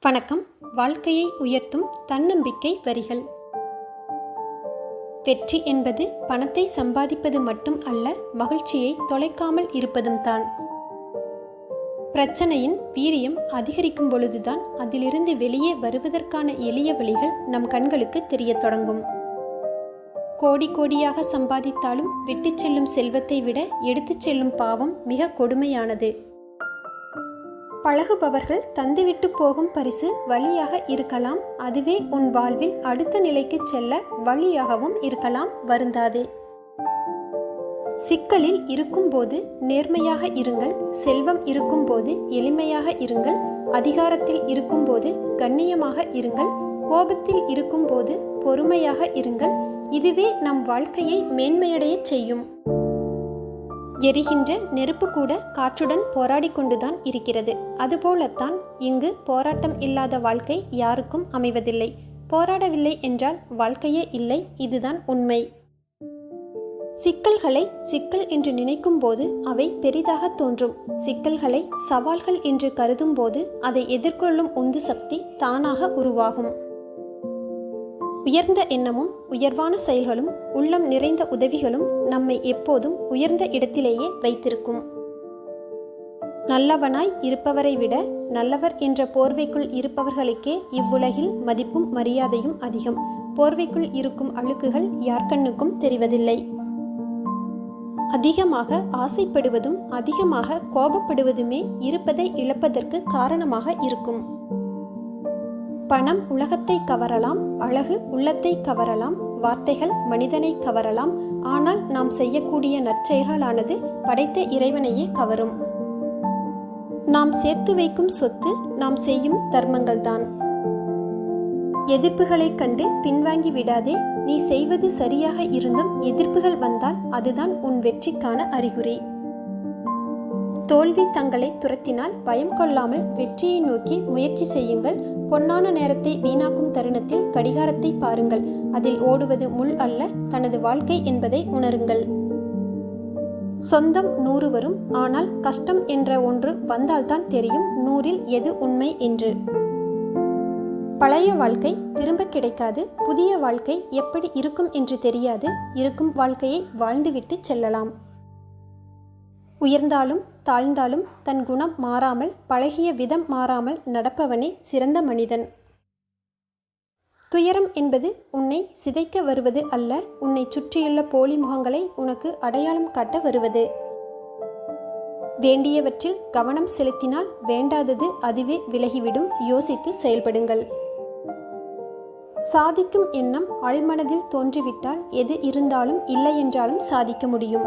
வணக்கம். வாழ்க்கையை உயர்த்தும் தன்னம்பிக்கை வரிகள். வெற்றி என்பது பணத்தை சம்பாதிப்பது மட்டும் அல்ல மகிழ்ச்சியை தொலைக்காமல் இருப்பதும் தான். பிரச்சனையின் வீரியம் அதிகரிக்கும் பொழுதுதான் அதிலிருந்து வெளியே வருவதற்கான எளிய வழிகள் நம் கண்களுக்கு தெரியத் தொடங்கும். கோடி கோடியாக சம்பாதித்தாலும் விட்டுச் செல்லும் செல்வத்தை விட எடுத்துச் செல்லும் பாவம் மிக கொடுமையானது. பழகுபவர்கள் தந்துவிட்டு போகும் பரிசு வழியாக இருக்கலாம். அதுவே உன் வாழ்வில் அடுத்த நிலைக்கு செல்ல வழியாகவும் இருக்கலாம் வருந்தாதே. சிக்கலில் இருக்கும்போது நேர்மையாக இருங்கள். செல்வம் இருக்கும்போது எளிமையாக இருங்கள். அதிகாரத்தில் இருக்கும்போது கண்ணியமாக இருங்கள். கோபத்தில் இருக்கும்போது பொறுமையாக இருங்கள். இதுவே நம் வாழ்க்கையை மேன்மையடையச் செய்யும். எரிகின்ற நெருப்பு கூட காற்றுடன் போராடி கொண்டுதான் இருக்கிறது. அதுபோலத்தான் இங்கு போராட்டம் இல்லாத வாழ்க்கை யாருக்கும் அமைவதில்லை. போராடவில்லை என்றால் வாழ்க்கையே இல்லை இதுதான் உண்மை. சிக்கல்களை சிக்கல் என்று நினைக்கும் போது அவை பெரிதாக தோன்றும். சிக்கல்களை சவால்கள் என்று கருதும் போது அதை எதிர்கொள்ளும் உந்து சக்தி தானாக உருவாகும். உயர்ந்த எண்ணமும் உயர்வான செயல்களும் உள்ளம் நிறைந்த உதவிகளும் நம்மை எப்போதும் உயர்ந்த இடத்திலேயே வைத்திருக்கும். நல்லவனாய் இருப்பவரை விட நல்லவர் என்ற போர்வைக்குள் இருப்பவர்களுக்கே இவ்வுலகில் மதிப்பும் மரியாதையும் அதிகம். போர்வைக்குள் இருக்கும் அழுக்குகள் யார்கண்ணுக்கும் தெரிவதில்லை. அதிகமாக ஆசைப்படுவதும் அதிகமாக கோபப்படுவதுமே இருப்பதை இழப்பதற்கு காரணமாக இருக்கும். பணம் உலகத்தை கவரலாம் அழகு உள்ளத்தை கவரலாம் வார்த்தைகள் மனிதனை கவரலாம். ஆனால் நாம் செய்யக்கூடிய நற்செயல்களானது படைத்த இறைவனையே கவரும். நாம் சேர்த்து வைக்கும் சொத்து நாம் செய்யும் தர்மங்கள்தான். எதிர்ப்புகளைக் கண்டு பின்வாங்கி விடாதே. நீ செய்வது சரியாக இருந்தும் எதிர்ப்புகள் வந்தால் அதுதான் உன் வெற்றிக்கான அறிகுறி. தோல்வி தங்களை துரத்தினால் பயம் கொள்ளாமல் வெற்றியை நோக்கி முயற்சி செய்யுங்கள். பொன்னான நேரத்தை வீணாக்கும் தருணத்தில் கடிகாரத்தை பாருங்கள். அதில் ஓடுவது முள் அல்ல தனது வாழ்க்கை என்பதை உணருங்கள். சொந்தம் நூறு வரும் ஆனால் கஷ்டம் என்ற ஒன்று வந்தால்தான் தெரியும் நூறில் எது உண்மை என்று. பழைய வாழ்க்கை திரும்ப கிடைக்காது புதிய வாழ்க்கை எப்படி இருக்கும் என்று தெரியாது இருக்கும் வாழ்க்கையை வாழ்ந்துவிட்டு செல்லலாம். உயர்ந்தாலும் தாழ்ந்தாலும் தன் குணம் மாறாமல் பழகிய விதம் மாறாமல் நடப்பவனே சிறந்த மனிதன். துயரம் என்பது உன்னை சிதைக்க வருவது அல்ல உன்னை சுற்றியுள்ள போலி முகங்களை உனக்கு அடையாளம் காட்ட வருவது. வேண்டியவற்றில் கவனம் செலுத்தினால் வேண்டாதது அதுவே விலகிவிடும் யோசித்து செயல்படுங்கள். சாதிக்கும் எண்ணம் அல்மனதில் தோன்றிவிட்டால் எது இருந்தாலும் இல்லை என்றாலும் சாதிக்க முடியும்.